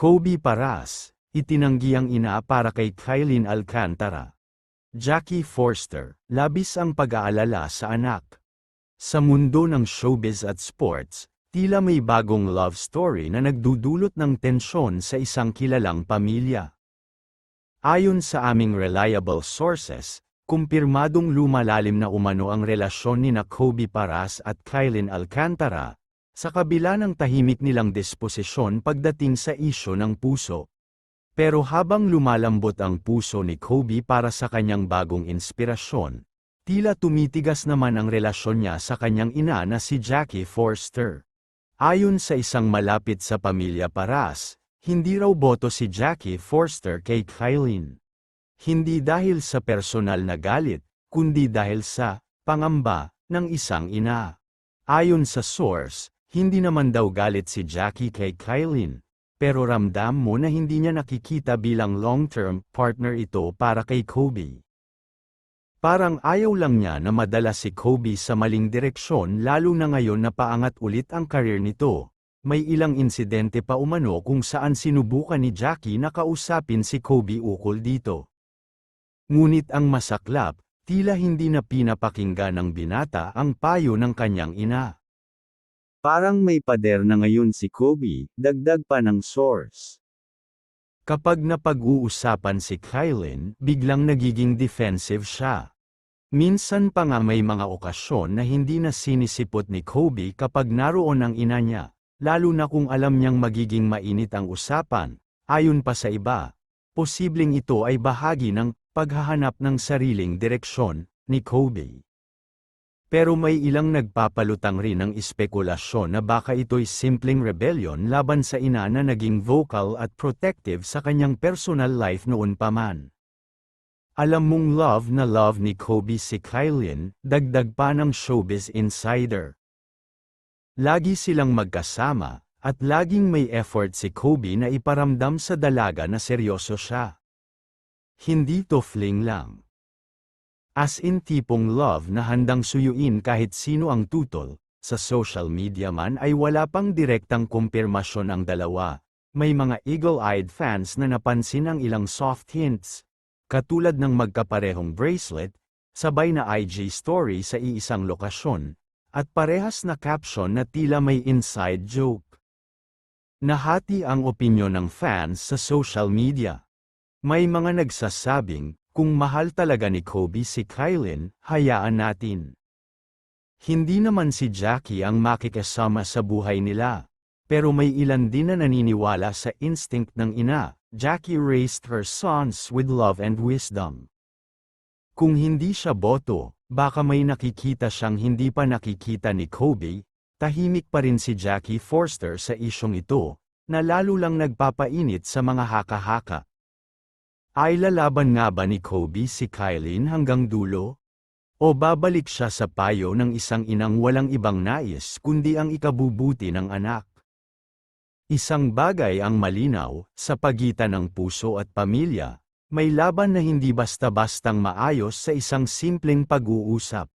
Kobe Paras, itinanggi ang ina para kay Kylene Alcantara. Jackie Forster, labis ang pag-aalala sa anak. Sa mundo ng showbiz at sports, tila may bagong love story na nagdudulot ng tensyon sa isang kilalang pamilya. Ayon sa aming reliable sources, kumpirmadong lumalalim na umano ang relasyon ni na Kobe Paras at Kylene Alcantara, sa kabila ng tahimik nilang disposisyon pagdating sa isyo ng puso. Pero habang lumalambot ang puso ni Kobe para sa kanyang bagong inspirasyon, tila tumitigas naman ang relasyon niya sa kanyang ina na si Jackie Forster. Ayon sa isang malapit sa pamilya Paras, hindi raw boto si Jackie Forster kay Kylene. Hindi dahil sa personal na galit, kundi dahil sa pangamba ng isang ina. Ayon sa source, hindi naman daw galit si Jackie kay Kylene, pero ramdam mo na hindi niya nakikita bilang long-term partner ito para kay Kobe. Parang ayaw lang niya na madala si Kobe sa maling direksyon lalo na ngayon na paangat ulit ang karir nito. May ilang insidente pa umano kung saan sinubukan ni Jackie na kausapin si Kobe ukol dito. Ngunit ang masaklap, tila hindi na pinapakinggan ng binata ang payo ng kanyang ina. Parang may pader na ngayon si Kobe, dagdag pa ng source. Kapag napag-uusapan si Kylin, biglang nagiging defensive siya. Minsan pa nga may mga okasyon na hindi na sinisipot ni Kobe kapag naroon ang ina niya lalo na kung alam niyang magiging mainit ang usapan, ayon pa sa iba, posibleng ito ay bahagi ng paghahanap ng sariling direksyon ni Kobe. Pero may ilang nagpapalutang rin ng espekulasyon na baka ito'y simpleng rebellion laban sa ina na naging vocal at protective sa kanyang personal life noon pa man. Alam mong love na love ni Kobe si Kylin, dagdag pa ng showbiz insider. Lagi silang magkasama, at laging may effort si Kobe na iparamdam sa dalaga na seryoso siya. Hindi to fling lang. As in tipong love na handang suyuin kahit sino ang tutol, sa social media man ay wala pang direktang kumpirmasyon ang dalawa. May mga eagle-eyed fans na napansin ang ilang soft hints, katulad ng magkaparehong bracelet, sabay na IG story sa iisang lokasyon, at parehas na caption na tila may inside joke. Nahati ang opinyon ng fans sa social media. May mga nagsasabing, kung mahal talaga ni Kobe si Kylin, hayaan natin. Hindi naman si Jackie ang makikasama sa buhay nila. Pero may ilan din na naniniwala sa instinct ng ina, Jackie raised her sons with love and wisdom. Kung hindi siya boto, Baka may nakikita siyang hindi pa nakikita ni Kobe, tahimik pa rin si Jackie Forster sa isyong ito, na lalo lang nagpapainit sa mga haka-haka. Ay lalaban nga ba ni Kobe si Kylene hanggang dulo? O babalik siya sa payo ng isang inang walang ibang nais kundi ang ikabubuti ng anak? Isang bagay ang malinaw, sa pagitan ng puso at pamilya, may laban na hindi basta-bastang maayos sa isang simpleng pag-uusap.